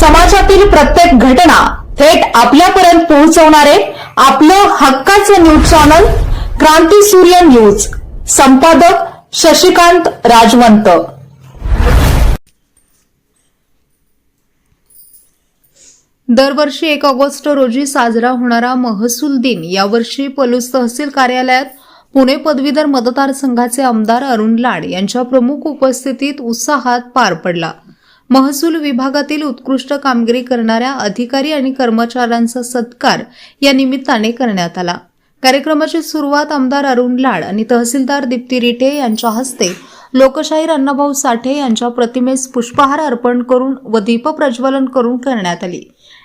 समाजातील प्रत्येक घटना थेट आपल्यापर्यंत पोहोचवणारे आपलं हक्काचं न्यूज चॅनल क्रांती सूर्य न्यूज. संपादक शशिकांत राजवंत. दरवर्षी एक ऑगस्ट रोजी साजरा होणारा महसूल दिन यावर्षी पलूस तहसील कार्यालयात पुणे पदवीधर मतदारसंघाचे आमदार अरुण लाड यांच्या प्रमुख उपस्थितीत उत्साहात पार पडला. महसूल विभागातील उत्कृष्ट कामगिरी करणाऱ्या अधिकारी आणि कर्मचाऱ्यांचा सत्कार या निमित्ताने करण्यात आला. कार्यक्रमाची सुरुवात आमदार अरुण लाड आणि तहसीलदार दीप्ती रिटे यांच्या हस्ते लोकशाहीर अण्णाभाऊ साठे यांच्या प्रतिमेस पुष्पहार अर्पण करून व दीपप्रज्वलन करून करण्यात आली.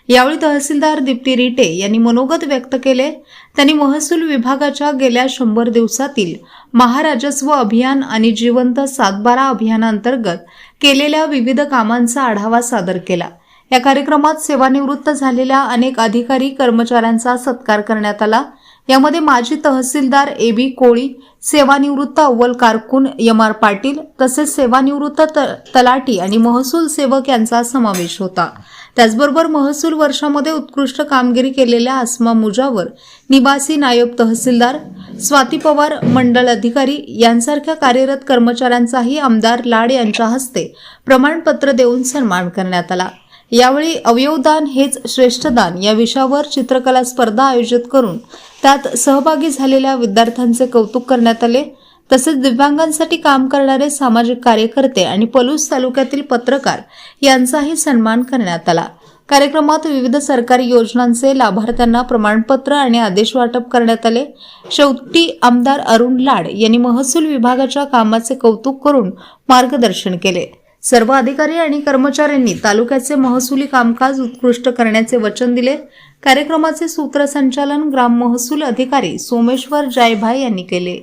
यावेळी तहसीलदार दीप्ती रिटे यांनी मनोगत व्यक्त केले. त्यांनी महसूल विभागाच्या गेल्या शंभर दिवसातील महाराजस्व अभियान आणि जिवंत सातबारा अभियानांतर्गत केलेल्या विविध कामांचा आढावा सादर केला. या कार्यक्रमात सेवानिवृत्त झालेल्या अनेक अधिकारी कर्मचाऱ्यांचा सत्कार करण्यात आला. यामध्ये माजी तहसीलदार ए बी कोळी सेवानिवृत्त अव्वल कारकून एम आर पाटील तसेच सेवानिवृत्त त- आणि महसूल सेवक यांचा समावेश होता. त्याचबरोबर महसूल वर्षामध्ये उत्कृष्ट कामगिरी केलेल्या आसमा मुजावर निवासी नायब तहसीलदार स्वाती पवार मंडल अधिकारी यांसारख्या कार्यरत कर्मचाऱ्यांचाही आमदार लाड यांच्या हस्ते प्रमाणपत्र देऊन सन्मान करण्यात आला. यावेळी अवयवदान हेच श्रेष्ठदान या विषयावर चित्रकला स्पर्धा आयोजित करून त्यात सहभागी झालेल्या विद्यार्थ्यांचे कौतुक करण्यात आले. तसेच दिव्यांगांसाठी काम करणारे सामाजिक कार्यकर्ते आणि पलूस तालुक्यातील पत्रकार यांचाही सन्मान करण्यात आला. कार्यक्रमात विविध सरकारी योजनांचे लाभार्थ्यांना प्रमाणपत्र आणि आदेश वाटप करण्यात आले. शेवटी आमदार अरुण लाड यांनी महसूल विभागाच्या कामाचे कौतुक करून मार्गदर्शन केले. सर्व अधिकारी आणि कर्मचाऱ्यांनी तालुक्याचे महसुली कामकाज उत्कृष्ट करण्याचे वचन दिले. कार्यक्रमाचे सूत्रसंचालन ग्राम महसूल अधिकारी सोमेश्वर जायभाई यांनी केले.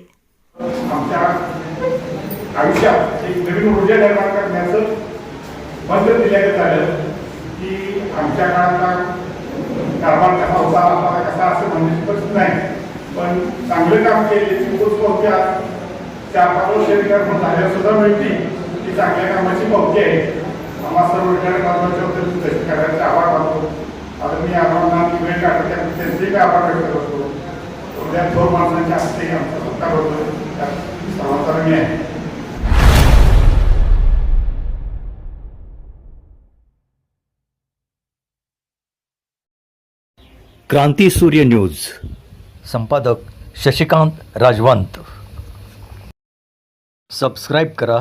आयुष्यात एक नवीन ऊर्जा निर्माण करण्याचं दिल्याचं झालं की आमच्या काळातला कारभार कसा होता आता कसा असं नाही. पण चांगलं काम केले चिंतूच पावती आज चार सुद्धा मिळते ती चांगल्या कामाची पावती आहे आम्हा सर्व रिटायर बांधवांच्या वतीने तशी करायचे आभार मानतो आता मी आम्हाला इव्हेंट काढतो त्यांचेही आभार व्यक्त करतो उद्या थोर माणसांच्या हस्ते आमचा सत्कार होतो सर्वांचा मी आहे क्रांती सूर्य न्यूज़। संपादक शशिकांत राजवंत। सबस्क्राईब करा।